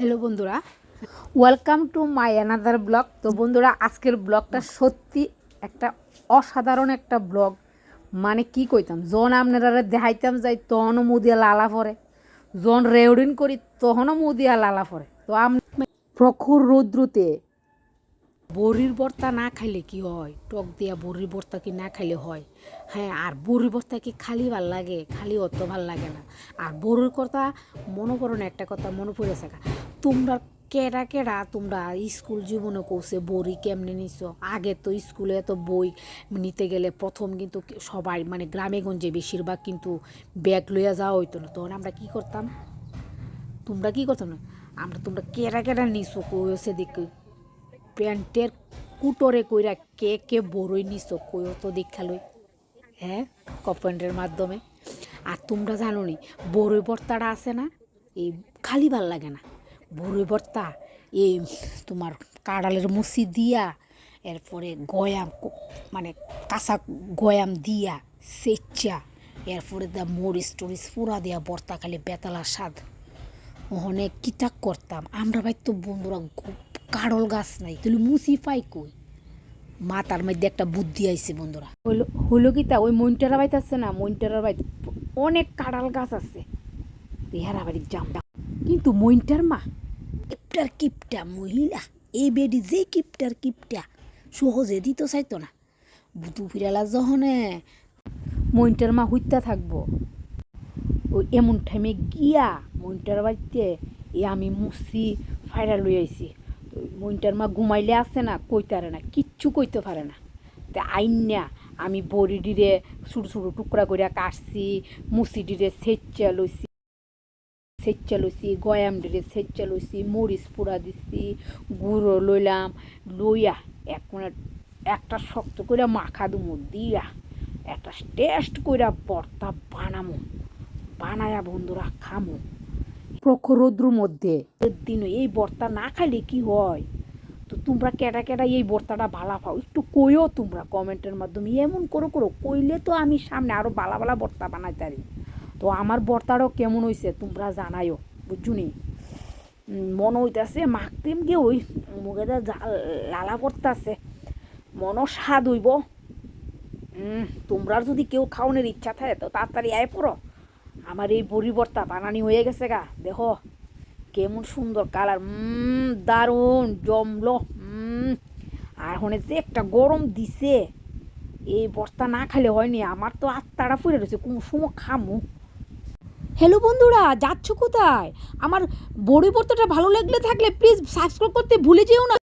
Hello বন্ধুরা welcome to my another blog তো বন্ধুরা, আজকের ব্লগটা সত্যি একটা অসাধারণ একটা ব্লগ মানে কি কইতাম জন আপনারা দেখাইতাম যাই তখনও মুদিয়া লালা পরে। জন রেউডিন করি তখনও মুদিয়া লালা পরে। তো আম প্রখর রৌদ্রতে বড়ির ভর্তা না খাইলে কি হয়? টক দিয়া বড়ির ভর্তা কি না খাইলে হয়? হ্যাঁ আর বড়ির ভর্তা কি খালি ভালো লাগে? খালি অত ভালো লাগে না। আর বড়ির কথা মনে করো না, একটা কথা মনে পড়ে থাকা তোমরা কেডা কেডা তোমরা স্কুল জীবনে কৌছে বড়ি কেমনে নিছো? আগে তো স্কুলে এত বই নিতে গেলে প্রথম কিন্তু সবাই মানে গ্রামে গঞ্জে বেশিরভাগ কিন্তু ব্যাগ লইয়া যাওয়া হইতো না। তখন আমরা কি করতাম? তোমরা কি করতাম না? আমরা তোমরা কেডা কেডা নিছো কই সেদিকে প্যান্টের কুটোরে কইরা কে কে বড়ই নিছো কইও তো দীক্ষা লই। হ্যাঁ? কপেন্টের মাধ্যমে। আর তোমরা জানো নি, বড়ই ভর্তাটা আছে না, এই খালি ভালো লাগে না। বড়ই ভর্তা এই তোমার কাঁড়ালের মুসি দিয়া, এরপরে গয়াম মানে কাঁচা গয়াম দিয়া, সেচ্চা, এরপরে দা মরিচ টরিচ পুরা দিয়া ভর্তা খালি বেতালার স্বাদ। ওখানে কিতাক করতাম? আমরা ভাই তো বন্ধুরা কাড়ল গাছ নাই, তাহলে মুসি পাই কই? মাথার মধ্যে একটা বুদ্ধি আইছে বন্ধুরা। হইল হইল কি তা? ওই মইনটারা বাইতে আছে না? মইনটারার বাইতে অনেক কাঁড়াল গাছ আছে। ইহারা বাড়ির জামটা কিন্তু মইনটার মা কিপটার কিপটা, মহিলা। এই বেডি যে কিপটার কিপটা, সহজে দিত চাইতো না। বুতু ফিরালা যখনে মইনটার মা হইতা থাকব। ওই এমন টাইমে গিয়া মইনটার বাড়িতে এ আমি মুসি ফাইরা লই আইছি। মইনটার মা ঘুমাইলে আসে না কইতারে না, কিচ্ছু কইতে পারে না। তা আইন্যা আমি বড়ি ডিরে ছোটো ছোটো টুকরা করিয়া কাটছি মুসি ডিরে সেচ্চা লইছি। সেচ্চা লইছি গয়াম ডিরে সেচ্চা লইছি মরিচ পোড়া দিছি, গুঁড়ো লইলাম, লইয়া এক মিনিট একটা শক্ত করে মাখা দুমো, দিয়া একটা টেস্ট কইরা ভর্তা বানামো, বানায়া বন্ধুরা খামো। প্রখর রৌদ্রুর মধ্যে দিন এই ভর্তা না খাইলে কি হয়? তো তোমরা কেটা কেটা এই ভর্তাটা ভালা পাও? একটু কইও তোমরা কমেন্টের মাধ্যমে, এমন করো করো, কইলে তো আমি সামনে আরও বালা বালা ভর্তা বানাই পারি তো আমার বর্তারও কেমন হয়েছে তোমরা জানাইও বুঝছুনি মনে হইতাছে মাখতেম গিয়ে ওই মুখে লালা পড়তাছে মনও স্বাদ হইব। তোমরা যদি কেউ খাওয়ানোর ইচ্ছা থাকে, তো তাড়াতাড়ি আয় পড়ো। আমার এই বড়ি ভর্তা বানানি হয়ে গেছে গা, দেখো। কেমন সুন্দর কালার দারুণ, জমলো আর হনে যে একটা গরম দিছে, এই বর্তা না খালে হয়নি, আমার তো আত্মাটা ফুরে রয়েছে, কোন সময় খামু। হ্যালো বন্ধুরা, যাচ্ছ কোথায়? আমার বড়ি ভর্তাটা ভালো লাগলে থাকলে প্লিজ সাবস্ক্রাইব করতে ভুলে যেও না।